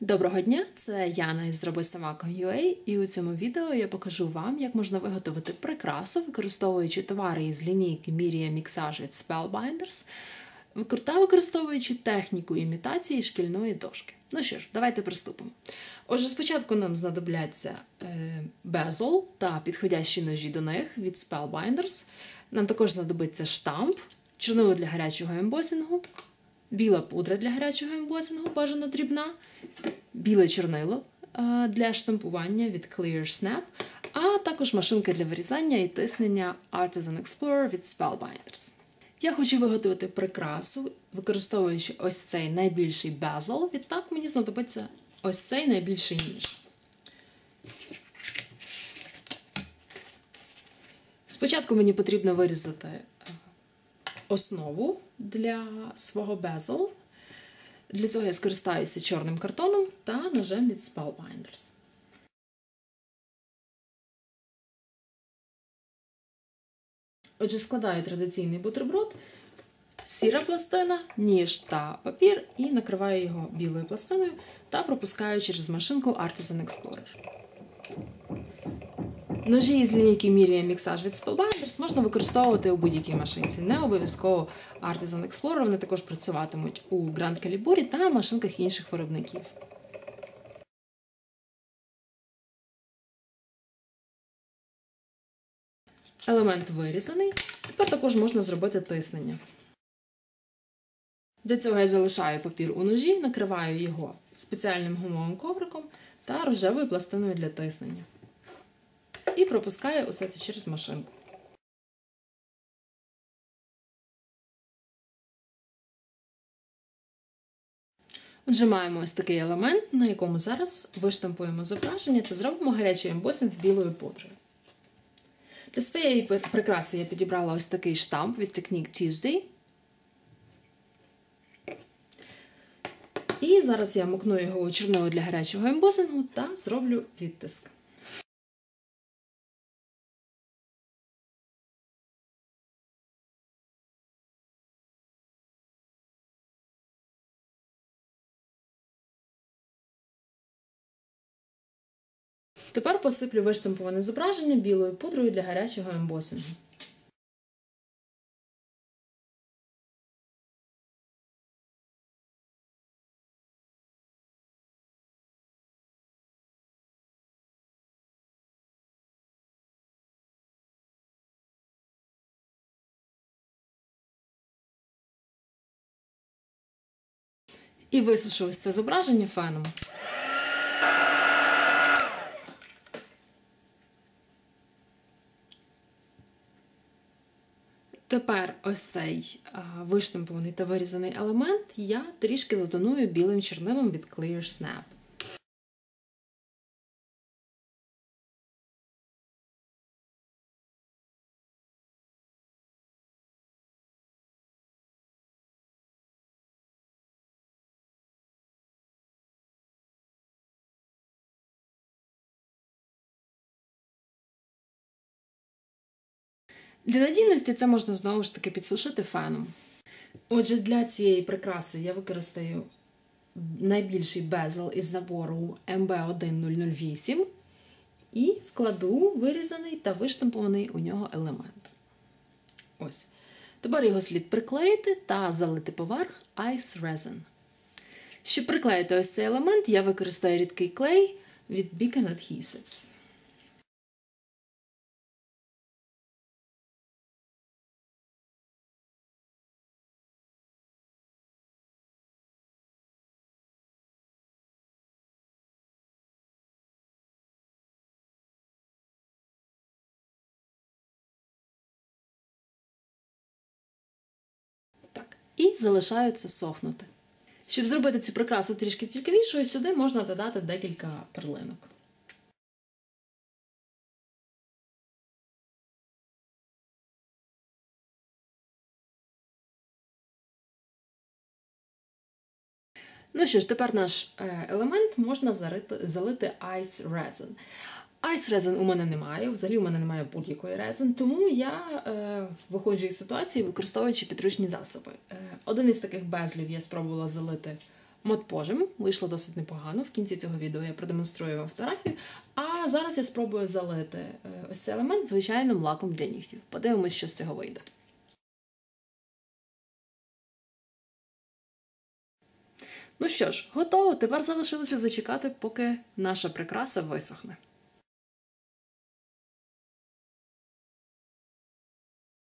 Доброго дня, це Яна із зробисама.com.ua і у цьому відео я покажу вам, як можна виготовити прикрасу, використовуючи товари із лінійки Miria Mixage від Spellbinders, та використовуючи техніку імітації шкільної дошки. Ну що ж, давайте приступимо. Отже, спочатку нам знадобляться е, безл та підходящі ножі до них від Spellbinders. Нам також знадобиться штамп, чорнило для гарячого ембосінгу, біла пудра для гарячого ембосінгу, бажано дрібна, біле чорнило для штампування від Clear Snap, а також машинка для вирізання і тиснення Artisan Explorer від Spellbinders. Я хочу виготовити прикрасу, використовуючи ось цей найбільший безл, відтак мені знадобиться ось цей найбільший ніж. Спочатку мені потрібно вирізати основу для свого безл. Для цього я скористаюся чорним картоном та ножем від Spellbinders. Отже, складаю традиційний бутерброд, сіра пластина, ніж та папір, і накриваю його білою пластиною та пропускаю через машинку Artisan Explorer. Ножі із лінійки Miria Mixage від Spellbinders можна використовувати у будь-якій машинці. Не обов'язково Artisan Explorer, вони також працюватимуть у Grand Calibre та машинках інших виробників. Елемент вирізаний. Тепер також можна зробити тиснення. Для цього я залишаю папір у ножі, накриваю його спеціальним гумовим ковриком та рожевою пластиною для тиснення і пропускає усе це через машинку. Отже, маємо ось такий елемент, на якому зараз виштампуємо зображення та зробимо гарячий ембосинг білою пудрою. Для своєї прикраси я підібрала ось такий штамп від Technique Tuesday. І зараз я мукну його у чорнило для гарячого ембосингу та зроблю відтиск. Тепер посиплю виштамповане зображення білою пудрою для гарячого ембосингу. І висушу ось це зображення феном. Тепер ось цей виштампований та вирізаний елемент я трішки затоную білим чорнилом від Clear Snap. Для надійності це можна знову ж таки підсушити феном. Отже, для цієї прикраси я використаю найбільший безел із набору MB1008 і вкладу вирізаний та виштампований у нього елемент. Ось. Тепер його слід приклеїти та залити поверх Ice Resin. Щоб приклеїти ось цей елемент, я використаю рідкий клей від Beacon Adhesives. І залишаються сохнути. Щоб зробити цю прикрасу трішки цікавішою, сюди можна додати декілька перлинок. Ну що ж, тепер наш е, елемент можна залити Ice Resin. Ice Resin у мене немає, взагалі у мене немає будь-якої резин, тому я е, виходжу із ситуації, використовуючи підручні засоби. Е, Один із таких безлів я спробувала залити модпожим. Вийшло досить непогано. В кінці цього відео я продемонструю вам фотографію. А зараз я спробую залити е, ось цей елемент звичайним лаком для нігтів. Подивимось, що з цього вийде. Ну що ж, готово. Тепер залишилося зачекати, поки наша прикраса висохне.